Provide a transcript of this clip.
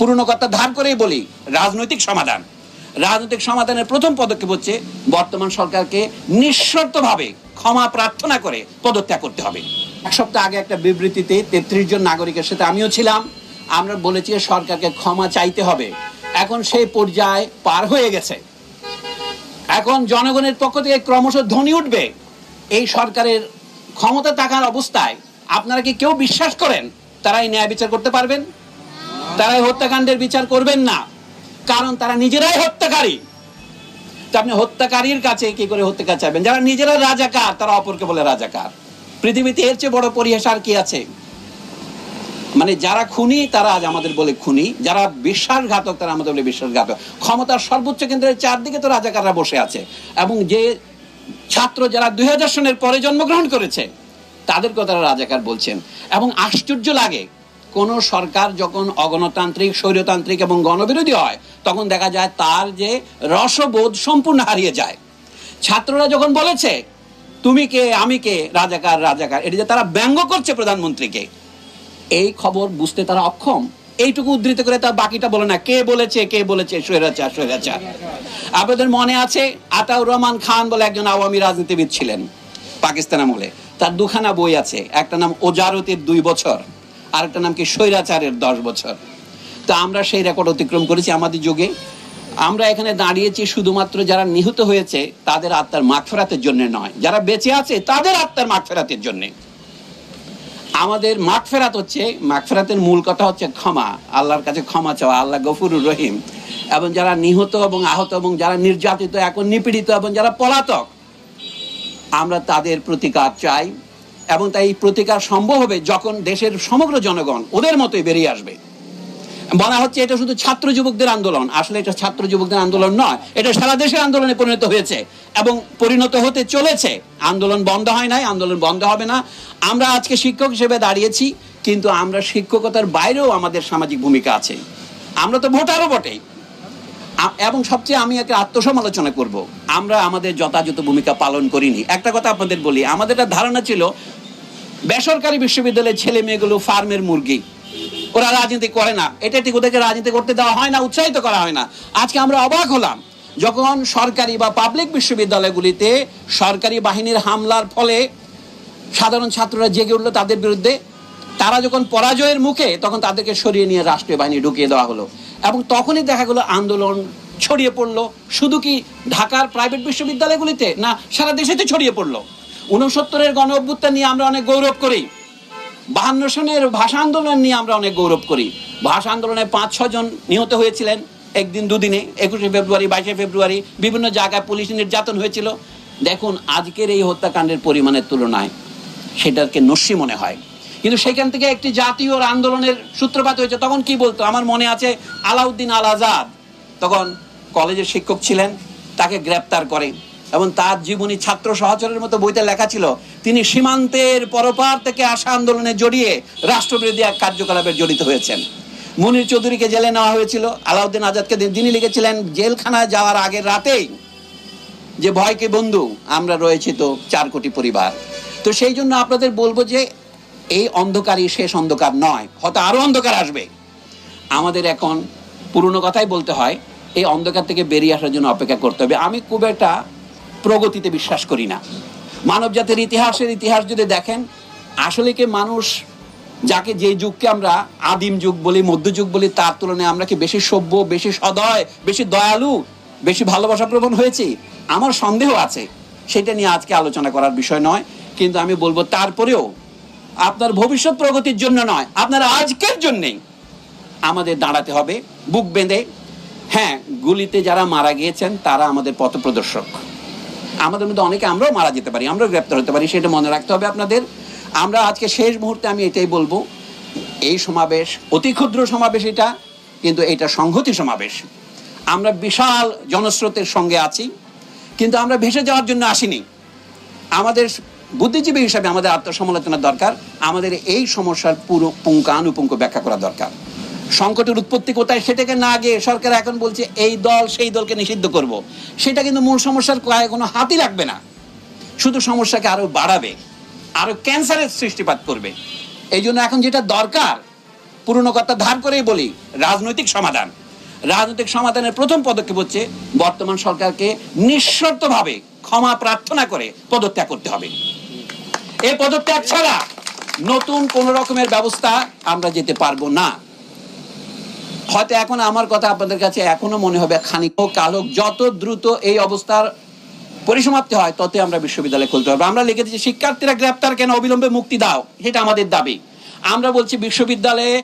পুরনো কথা ধার করেই বলি, রাজনৈতিক সমাধান। রাজনৈতিক সমাধানের প্রথম পদক্ষেপ হচ্ছে বর্তমান সরকারকে নিঃশর্তভাবে ক্ষমা প্রার্থনা করে পদত্যাগ করতে হবে। এক সপ্তাহ আগে একটা বিবৃতিতে তেত্রিশ জন নাগরিকের সাথে আমিও ছিলাম। আমরা বলেছি সরকারকে ক্ষমা চাইতে হবে। এখন সেই পর্যায়ে পার হয়ে গেছে। এখন জনগণের পক্ষ থেকে ক্রমশ ধ্বনি উঠবে। এই সরকারের ক্ষমতা থাকার অবস্থায় আপনারা কি কেউ বিশ্বাস করেন তারা এই ন্যায় বিচার করতে পারবেন? তারা এই হত্যাকাণ্ডের বিচার করবেন না। কারণ তারা নিজেরাই হত্যাকারী। আপনি হত্যাকারীর কাছে কি করে হত্যাকার চাইবেন? যারা নিজেরা রাজাকার, তারা অপরকে বলে রাজাকার। পৃথিবীতে এর চেয়ে বড় পরিহাস আর কি আছে? মানে যারা খুনি, তারা আজ আমাদের বলে খুনি। যারা বিশ্বাসঘাতক, তারা আমাদের বলে বিশ্বাসঘাতক। ক্ষমতার সর্বোচ্চ কেন্দ্রের চারদিকে তো রাজাকাররা বসে আছে। এবং যে ছাত্র যারা দুই হাজার সনের পরে জন্মগ্রহণ করেছে, তাদেরকেও তারা রাজাকার বলছেন। এবং আশ্চর্য লাগে কোন সরকার যখন অগণতান্ত্রিক, স্বৈরতান্ত্রিক এবং গণবিরোধী হয়, তখন দেখা যায় তার যে রসবোধ সম্পূর্ণ হারিয়ে যায়। ছাত্ররা যখন বলেছে, তুমি কে? আমি কে? রাজাকার রাজাকার। এটা যে তারা ব্যঙ্গ করছে প্রধানমন্ত্রীকে। এই খবর বুঝতে তারা অক্ষম। এইটুকু উদ্ধৃত করে তার বাকিটা বলে না, কে বলেছে কে বলেছে? স্বৈরাচার স্বৈরাচার। আপনাদের মনে আছে আতাউর রহমান খান বলে একজন আওয়ামী রাজনীতিবিদ ছিলেন পাকিস্তান আমলে। তার দুখানা বই আছে। একটা নাম ওজারতির দুই বছর। আর একটা নাম কি? স্বৈরাচারের দশ বছর। তো আমরা সেই রেকর্ড অতিক্রম করেছি আমাদের যুগে। আমরা এখানে দাঁড়িয়েছি শুধুমাত্র যারা নিহত হয়েছে, তাদের আত্মার মাগফেরাতের জন্য নয়। যারা বেঁচে আছে, তাদের আত্মার মাগফেরাতের জন্যে। আমাদের মাগফেরাত হচ্ছে মাগফেরাতের মূল কথা হচ্ছে ক্ষমা। আল্লাহর কাছে ক্ষমা চাওয়া, আল্লাহ গফুরুর রহিম। এবং যারা নিহত এবং আহত এবং যারা নির্যাতিত, এখন নিপীড়িত এবং যারা পলাতক, আমরা তাদের প্রতিকার চাই। এবং তাই প্রতিকার সম্ভব হবে যখন দেশের সমগ্র জনগণ ওদের মতোই বেরিয়ে আসবে। বলা হচ্ছে এটা শুধু ছাত্র যুবকদের আন্দোলন। আসলে এটা ছাত্র যুবকদের আন্দোলন নয়, এটা সারা দেশের আন্দোলনে পরিণত হয়েছে এবং পরিণত হতে চলেছে। আন্দোলন বন্ধ হয় নাই, আন্দোলন বন্ধ হবে না। আমরা আজকে শিক্ষক হিসেবে দাঁড়িয়েছি, কিন্তু আমরা শিক্ষকতার বাইরেও আমাদের সামাজিক ভূমিকা আছে। আমরা তো ভোটারও বটেই। এবং সবচেয়ে আমি একটা আত্মসমালোচনা করব। আমরা আমাদের যথাযথ ভূমিকা পালন করিনি। একটা কথা আপনাদের বলি, আমাদের ধারণা ছিল বেসরকারি বিশ্ববিদ্যালয়ের ছেলে মেয়েগুলো ফার্মের মুরগি। ওরা রাজনীতি করে না। এটা ঠিক ওদেরকে রাজনীতি করতে দেওয়া হয় না, উৎসাহিত করা হয় না। আজকে আমরা অবাক হলাম, যখন সরকারি বা পাবলিক বিশ্ববিদ্যালয়গুলিতে সরকারি বাহিনীর হামলার ফলে সাধারণ ছাত্ররা জেগে উঠল তাদের বিরুদ্ধে। তারা যখন পরাজয়ের মুখে, তখন তাদেরকে সরিয়ে নিয়ে রাষ্ট্রীয় বাহিনী ঢুকিয়ে দেওয়া হলো। এবং তখনই দেখা গেলো আন্দোলন ছড়িয়ে পড়ল। শুধু কি ঢাকার প্রাইভেট বিশ্ববিদ্যালয়গুলিতে? না, সারা দেশেতে ছড়িয়ে পড়ল। উনসত্তরের গণ অভ্যুত্থান নিয়ে আমরা অনেক গৌরব করি। বাহান্ন সনের ভাষা আন্দোলন নিয়ে আমরা অনেক গৌরব করি। ভাষা আন্দোলনে পাঁচ ছজন নিহত হয়েছিলেন একদিন দুদিনে, একুশে ফেব্রুয়ারি, বাইশে ফেব্রুয়ারি, বিভিন্ন জায়গায় পুলিশ নির্যাতন হয়েছিল। দেখুন, আজকের এই হত্যাকাণ্ডের পরিমাণের তুলনায় সেটাকে নস্যি মনে হয়। কিন্তু সেখান থেকে একটি জাতীয় আন্দোলনের সূত্রপাত হয়েছে, তখন কি বলতো? আমার মনে আছে আলাউদ্দিন আল আজাদ। তখন কলেজের শিক্ষক ছিলেন, তাকে গ্রেপ্তার করে। এবং তার জীবনী ছাত্র সহচরের মতো বইতে লেখা ছিল, তিনি সীমান্তের পরপার থেকে আসা আন্দোলনে জড়িয়ে রাষ্ট্রবিরোধী এক কার্যকলাপে জড়িত হয়েছেন। মুনির চৌধুরীকে জেলে নেওয়া হয়েছিল। আলাউদ্দিন আজাদকে যিনি লিখেছিলেন, জেলখানায় যাওয়ার আগের রাতেই যে ভয়কে বন্ধু, আমরা রয়েছি তো চার কোটি পরিবার। তো সেই জন্য আপনাদের বলব যে, এই অন্ধকারই শেষ অন্ধকার নয়, হয়তো আরও অন্ধকার আসবে। আমাদের এখন পুরনো কথাই বলতে হয়, এই অন্ধকার থেকে বেরিয়ে আসার জন্য অপেক্ষা করতে হবে। আমি খুব একটা প্রগতিতে বিশ্বাস করি না। মানব জাতির ইতিহাসের ইতিহাস যদি দেখেন, আসলে কি মানুষ যাকে যে যুগকে আমরা আদিম যুগ বলি মধ্যযুগ বলি, তার তুলনায় আমরা কি বেশি সভ্য, বেশি সদয়, বেশি দয়ালু, বেশি ভালোবাসা প্রবণ হয়েছি? আমার সন্দেহ আছে। সেটা নিয়ে আজকে আলোচনা করার বিষয় নয়, কিন্তু আমি বলব তারপরেও আপনার ভবিষ্যৎ প্রগতির জন্য নয়, আপনার আজকের জন্যেই আমাদের দাঁড়াতে হবে, বুক বেঁধে। হ্যাঁ গুলিতে যারা মারা গিয়েছেন, তারা আমাদের পথপ্রদর্শক। আমাদের মধ্যে অনেকে আমরাও মারা যেতে পারি, আমরাও গ্রেপ্তার হতে পারি, সেটা মনে রাখতে হবে আপনাদের। আমরা আজকে শেষ মুহূর্তে আমি এটাই বলব, এই সমাবেশ অতি ক্ষুদ্র সমাবেশ এটা, কিন্তু এটা সংহতি সমাবেশ। আমরা বিশাল জনস্রোতের সঙ্গে আছি, কিন্তু আমরা ভেসে যাওয়ার জন্য আসিনি। আমাদের বুদ্ধিজীবী হিসাবে আমাদের আত্মসমালোচনার দরকার, আমাদের এই সমস্যার পুরো পুঙ্খানুপুঙ্খ ব্যাখ্যা করা দরকার। সংকটের উৎপত্তি কোথায় সেটাকে না গিয়ে সরকার এখন বলছে, এই দল সেই দলকে নিষিদ্ধ করব। সেটা কিন্তু মূল সমস্যার কয়ে কোনো হাতই লাগবে না। শুধু সমস্যাকে আরও বাড়াবে আরও ক্যান্সারের সৃষ্টিপাত করবে। এই জন্য এখন যেটা দরকার, পুরনো কথা ধার করেই বলি, রাজনৈতিক সমাধান। রাজনৈতিক সমাধানের প্রথম পদক্ষেপ হচ্ছে, বর্তমান সরকারকে নিঃশর্তভাবে ক্ষমা প্রার্থনা করে পদত্যাগ করতে হবে। এই পদত্যাগ ছাড়া নতুন কোন রকমের ব্যবস্থা আমরা যেতে পারব না। হয়তো এখন আমার কথা আপনাদের কাছে এখনও মনে হবে, খানিক কালক যত দ্রুত এই অবস্থার পরিসমাপ্তি হয়, ততই আমরা বিশ্ববিদ্যালয় খুলতে পারব। আমরা লিখে দিচ্ছি, শিক্ষার্থীরা গ্রেপ্তার কেন? অবিলম্বে মুক্তি দাও। সেটা আমাদের দাবি। আমরা বলছি, বিশ্ববিদ্যালয়ে